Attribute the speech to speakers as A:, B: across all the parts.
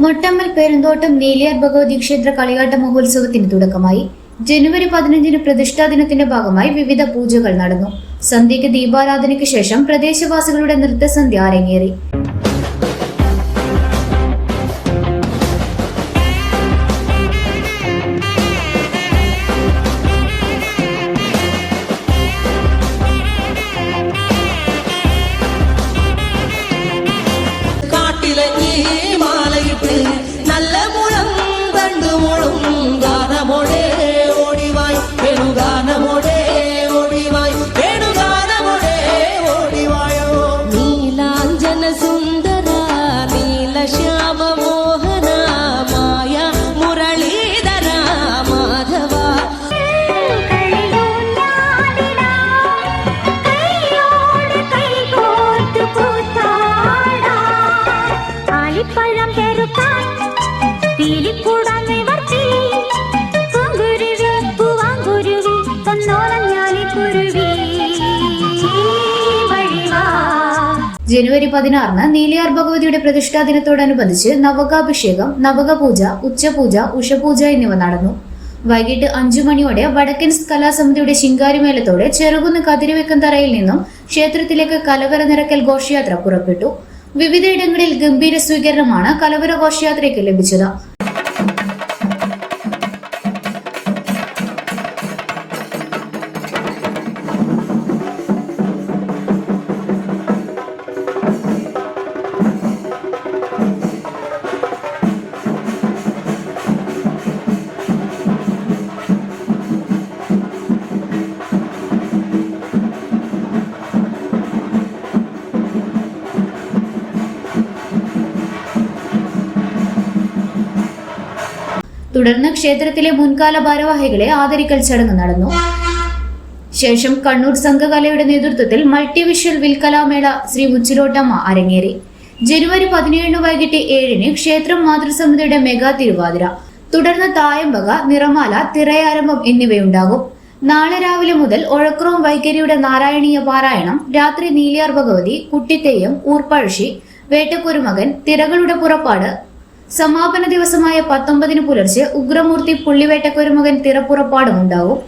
A: മൊട്ടമ്മൽ പെരുന്തോട്ടം നീലിയാർ ഭഗവതി ക്ഷേത്ര കളിയാട്ട മഹോത്സവത്തിന് തുടക്കമായി. ജനുവരി പതിനഞ്ചിന് പ്രതിഷ്ഠാ ദിനത്തിന്റെ ഭാഗമായി വിവിധ പൂജകൾ നടന്നു. സന്ധ്യയ്ക്ക് ദീപാരാധനയ്ക്ക് ശേഷം പ്രദേശവാസികളുടെ നൃത്തസന്ധ്യ അരങ്ങേറി. ജനുവരി പതിനാറിന് നീലിയാർ ഭഗവതിയുടെ പ്രതിഷ്ഠാ ദിനത്തോടനുബന്ധിച്ച് നവകാഭിഷേകം നവകപൂജ ഉച്ചപൂജ ഉഷപൂജ എന്നിവ നടന്നു. വൈകിട്ട് അഞ്ചു മണിയോടെ വടക്കൻ കലാസമിതിയുടെ ശിങ്കാരിമേലത്തോടെ ചെറുകുന്ന് കതിരുവെക്കൻ തറയിൽ നിന്നും ക്ഷേത്രത്തിലേക്ക് കലവര നിറക്കൽ ഘോഷയാത്ര പുറപ്പെട്ടു. വിവിധയിടങ്ങളിൽ ഗംഭീര സ്വീകരണമാണ് കലവര ഘോഷയാത്രയ്ക്ക് ലഭിച്ചത്. തുടർന്ന് ക്ഷേത്രത്തിലെ മുൻകാല ഭാരവാഹികളെ ആദരിക്കൽ ചടങ്ങ് നടന്നു. ശേഷം കണ്ണൂർ സംഘകലയുടെ നേതൃത്വത്തിൽ മൾട്ടി വിഷ്വൽ വിൽക്കലാമേള ശ്രീ മുച്ചിലോട്ടമ്മ അരങ്ങേറി. ജനുവരി പതിനേഴിന് വൈകിട്ട് ഏഴിന് ക്ഷേത്രം മാതൃസമിതിയുടെ മെഗാ തിരുവാതിര. തുടർന്ന് തായമ്പക നിറമാല തിറയാരംഭം എന്നിവയുണ്ടാകും. നാളെ രാവിലെ മുതൽ ഒഴക്രോം വൈഖരിയുടെ നാരായണീയ പാരായണം രാത്രി നീലിയാർ ഭഗവതി കുട്ടിത്തെയ്യം ഊർപ്പഴശ്ശി വേട്ടക്കുരുമകൻ തിരകളുടെ പുറപ്പാട് സമാപന ദിവസമായ പത്തൊമ്പതിന് പുലർച്ചെ ഉഗ്രമൂർത്തി പുള്ളിവേട്ടക്കൊരുമകൻ തിറപ്പുറപ്പാടും ഉണ്ടാവും.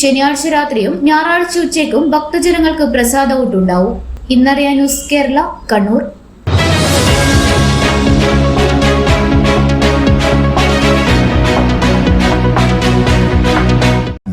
A: ശനിയാഴ്ച രാത്രിയും ഞായറാഴ്ച ഉച്ചയ്ക്കും ഭക്തജനങ്ങൾക്ക് പ്രസാദ ഉണ്ടാവും ഇന്നറിയാൻ ന്യൂസ് കേരള കണ്ണൂർ.